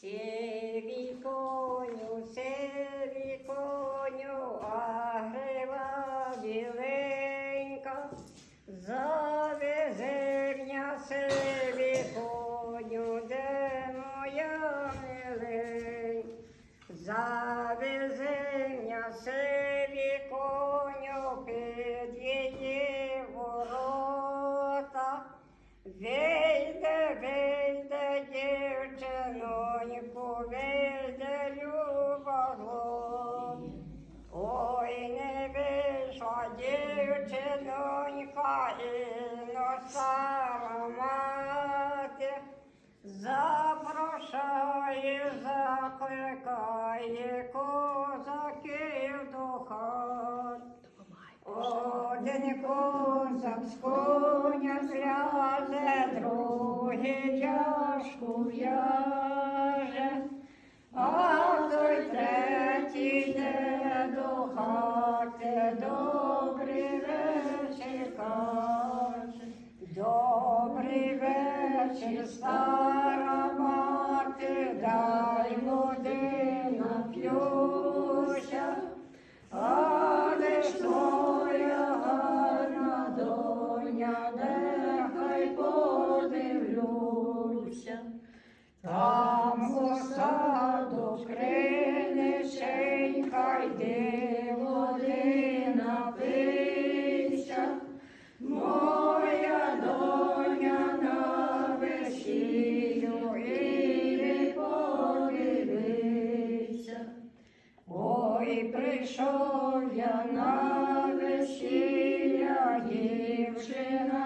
Сиві коню, сиві коню, а грива біленька, завезерня сиві коню, де моя миленька. Завезення сиві коню під її ворота. Закликає козаків до хат. Один козак з коня зляже, другий яшку в'яже, а той третій йде до хати, добрий вечір каже. Добрий вечір, стара мати, води але ж твоя гарна доня, нехай подивлюся. Там у саду прийшов я на весілля, дівчина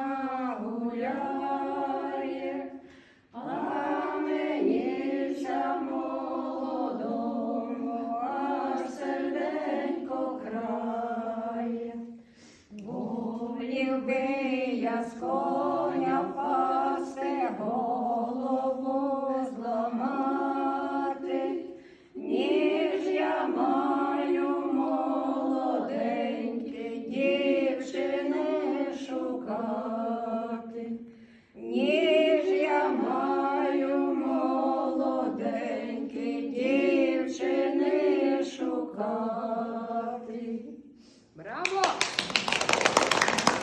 гуляє, а мені ся молодому, аж серденько крає. Волів би я з коня пасти, шукати, ніж я маю молоденькі дівчини шукати. Браво!